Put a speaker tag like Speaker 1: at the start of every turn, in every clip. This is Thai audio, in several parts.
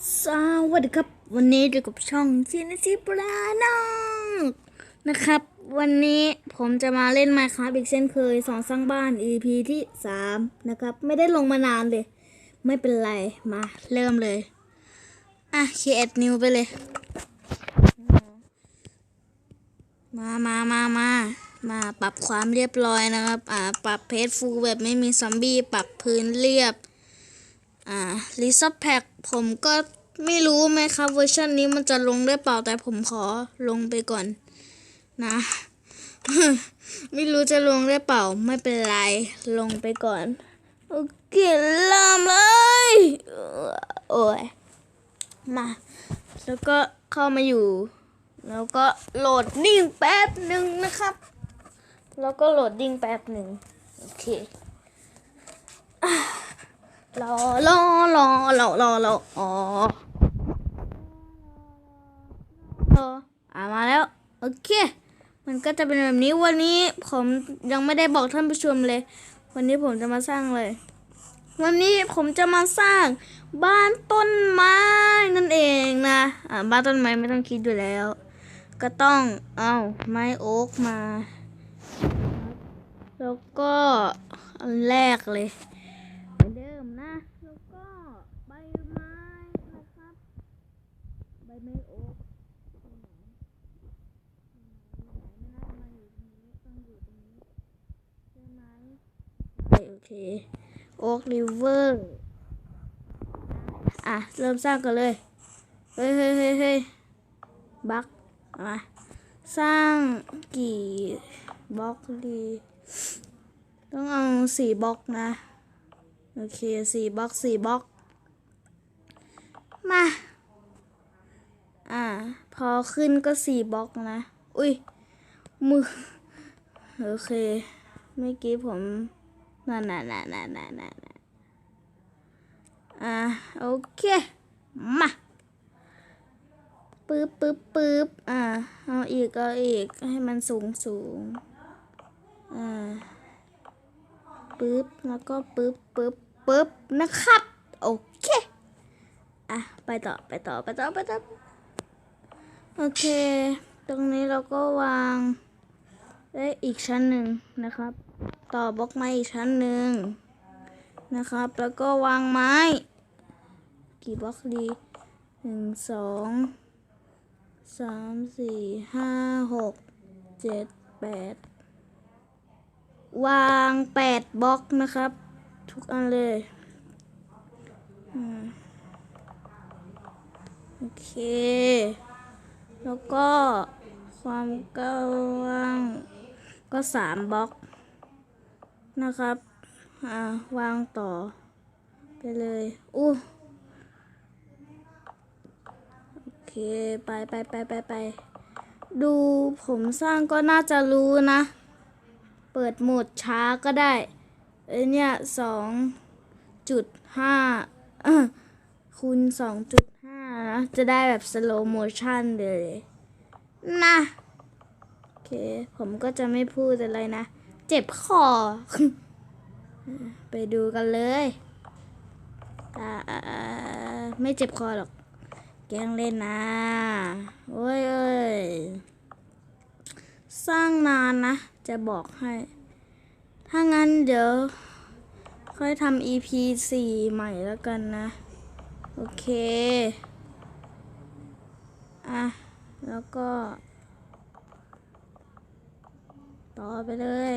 Speaker 1: สวัสดีครับ วันนี้อยู่กับช่องชินชิปลานองนะครับ วันนี้ผมจะมาเล่น Minecraft อีกเช่นเคยสองสร้างบ้าน EP ที่สามนะครับ ไม่ได้ลงมานานเลย ไม่เป็นไร มาเริ่มเลย อะเคเอ็ดนิวไปเลย มามามามามาปรับความเรียบร้อยนะครับ อ่า ปรับเพจฟูแบบไม่มีซอมบี้ ปรับพื้นเรียบ อ่ารีซอฟแพ็กผมก็ไม่รู้ไหมครับเวอร์ชันนี้มันจะลงได้เปล่าแต่ผมขอลงไปก่อน นะ ไม่รู้จะลงได้เปล่าไม่เป็นไร ลงไปก่อน โอเคเริ่มเลย โอ้ยมา แล้วก็เข้ามาอยู่ แล้วก็โหลดดิ้งแป๊บหนึ่งนะครับ แล้วก็โหลดดิ้งแป๊บหนึ่งโอเค รอรอรอรอรอรออ๋ออามาแล้ว โอเค มันก็จะเป็นแบบนี้วันนี้ผมยังไม่ได้บอกท่านผู้ชมเลย วันนี้ผมจะมาสร้างเลย วันนี้ผมจะมาสร้างบ้านต้นไม้นั่นเองนะอ่าบ้านต้นไม้ไม่ต้องคิดอยู่แล้ว ก็ต้องเอาไม้โอ๊กมา แล้วก็อันแรกเลย เหมือนเดิมนะ แล้วก็ใบไม้นะครับ ใบไม้โอ๊กที่ไหนไม่น่าจะมาอยู่ตรงนี้ต้องอยู่ตรงนี้ใช่ไหมใช่โอ เคโอ๊กริเวอร์อะ เริ่มสร้างกันเลย เฮ้ยเฮ้ยเฮ้ยเฮ้ยบล็อกมาสร้างกี่บล็อกดีต้องเอาสี่บล็อกนะ โอเคสี่บล็อกสี่บล็อก มา อ่า พอขึ้นก็สี่บล็อกนะ อุ้ยมือโอเค เมื่อกี้ผม น่าน่น่าน่าน่น่าน่าอ่าโอเค มาปึ๊บปึ๊บปึ๊บอ่าเอาอีกเอาอีกให้มันสูงสูงอ่าปึ๊บแล้วก็ปึ๊บปึ๊บปึ๊บนะครับโอเคอะไปต่อไปต่อไปต่อไปต่อโอเค ตรงนี้เราก็วางได้อีกชั้นหนึ่งนะครับ ต่อบล็อกไม้อีกชั้นหนึ่งนะครับ แล้วก็วางไม้ กี่บล็อกดีหนึ่งสองสามสี่ห้าหกเจ็ดแปดวางแปดบล็อกนะครับ ทุกอันเลยอโอเค แล้วก็ความกว้างก็สามบล็อก นะครับ อ่าวางต่อ ไปเลยอู้โอเค ไปไปไปไปไป ดูผมสร้างก็น่าจะรู้นะ เปิดโหมดช้าก็ได้ เอ้ยเนี่ยสองจุดห้าคูณสองจุดห้านะ จะได้แบบสโลโมชันเลย นะ โอเค ผมก็จะไม่พูดอะไรนะ เจ็บคอ ไปดูกันเลยไม่เจ็บคอหรอก แกงเล่นนะ โอ้ยเอ้ย สร้างนานนะ จะบอกให้ ถ้างั้นเดี๋ยว ค่อยทำ EP 4 ใหม่แล้วกันนะ โอเค อะ แล้วก็ ต่อไปเลย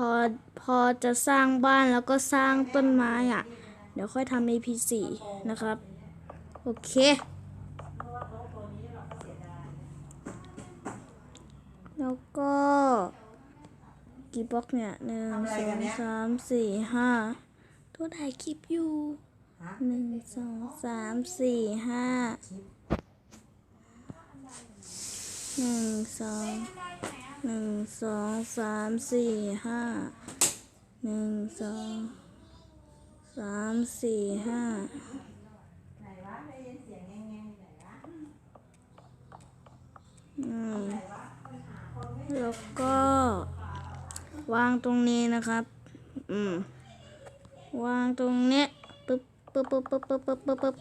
Speaker 1: พอพอจะสร้างบ้านแล้วก็สร้างต้นไม้อะ เดี๋ยวค่อยทำ EP 4นะครับ โอเค แล้วก็กี่บล็อกเนี่ยหนึ่งสองสามสี่ห้าตัวถ่ายคลิปอยู่หนึ่งสองสามสี่ห้าหนึ่งสอง หนึ่งสองสามสี่ห้าหนึ่งสองสามสี่ห้า
Speaker 2: แล้
Speaker 1: วก็วางตรงนี้นะครับ อืม วางตรงเนี้ยปึ๊บปึ๊บปึ๊บปึ๊บปึ๊บปึ๊บปึ๊บ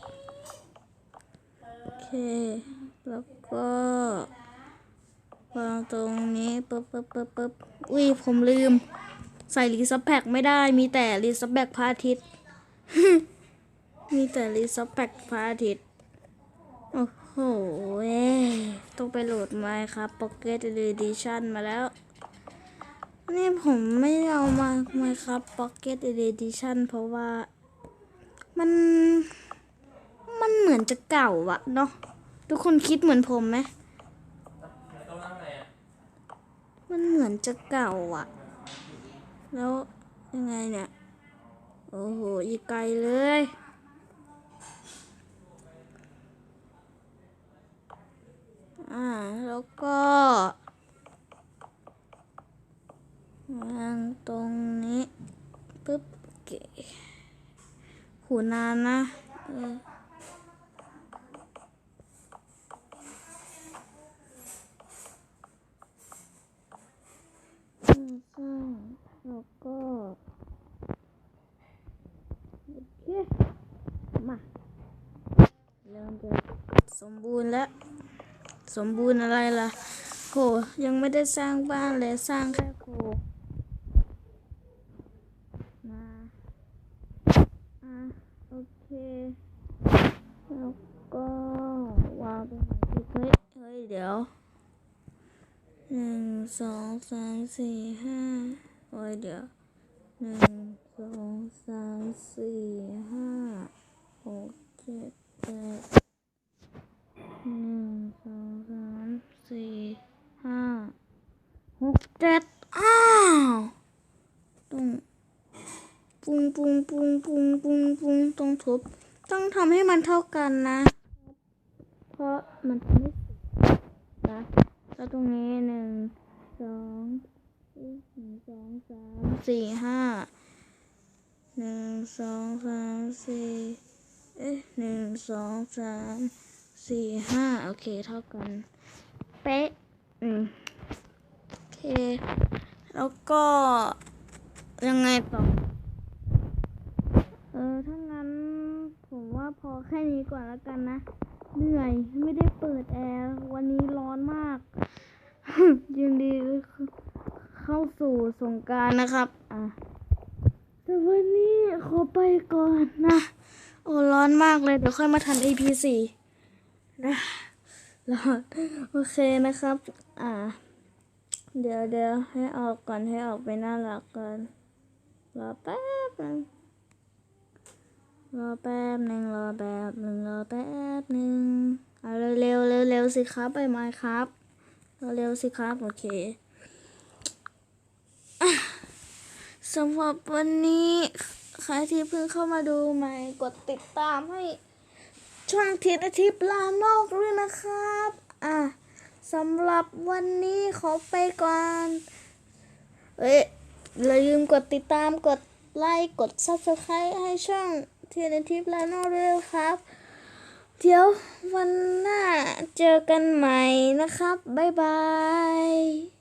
Speaker 1: โอเค แล้วก็ วางตรงนี้ปึ๊บปึ๊บปึ๊บปึ๊บอุ้ยผมลืม ใส่รีซับแพ็กไม่ได้มีแต่รีซับแพ็กพระอาทิตย์ มีแต่รีซับแพ็กพระอาทิตย์โอ้โหต้องไปโหลดมาครับ Pocket Edition มาแล้ว นี่ผมไม่เอามามาครับ Pocket Edition เพราะว่ามัน มันเหมือนจะเก่าอะเนาะทุกคนคิดเหมือนผมไหม มันเหมือนจะเก่าอะแล้วยังไงเนี่ย โอ้โห อีกไกลเลย อ่า แล้วก็วางตรงนี้ ปึ๊บโอเคหูนานนะ เออมใช่แล้วก็โอเค มา เริ่มจะสมบูรณ์แล้ว สมบูรณ์อะไรล่ะโหยังไม่ได้สร้างบ้านเลยสร้างแค่โครงมาอะโอเค แล้วก็วางตรงไหนดีเฮ้ยเฮ้ยเดี๋ยวหนึ่งสองสามสี่ห้าโอ้ยเดี๋ยวหนึ่งสองสามสี่ห้าหกเจ็ดแปด หนึ่งสองสามสี่ห้าหกเจ็ดอ้าวต้องปุงปุงปุงปุงปุงปุงต้องทุบต้องทำให้มันเท่ากันนะ เพราะมันไม่สุดนะแล้วตรงนี้หนึ่งสองเอ๊หนึ่งสองสามสี่ห้าหนึ่งสองสามสี่เอ๊ะหนึ่งสองสาม สี่ห้าโอเคเท่ากันเป๊ะอืมโอเค แล้วก็ยังไงต่อเออถ้างั้นผมว่าพอแค่นี้ก่อนแล้วกันนะเหนื่อยไม่ได้เปิดแอร์วันนี้ร้อนมากยินดีเข้าสู่สงกรารนะครับอะแต่วันนี้ขอไปก่อนนะ โอ้ร้อนมากเลย เดี๋ยวค่อยมาทัน EP สี่ นะรอโอเคนะครับ อ่า เดี๋ยวเดี๋ยวให้ออกก่อนให้ออกไปน่ารักก่อนรอแป๊บนึงรอแป๊บหนึ่งรอแป๊บหนึ่งรอแป๊บหนึ่งเอาเร็วเร็วเร็วเร็วสิครับไปไหมครับเร็วเร็วสิครับ โอเคสำหรับวันนี้ใครที่เพิ่งเข้ามาดูใหม่กดติดตามให้ ช่องทิศอาทิตย์ลานอกด้วยนะครับ อะสำหรับวันนี้ขอไปก่อนเอ้ยอย่าลืมกดติดตามกดไลค์กด subscribe ให้ช่องทิศอาทิตย์ลานอกด้วยครับ เดี๋ยววันหน้าเจอกันใหม่นะครับ บ๊ายบาย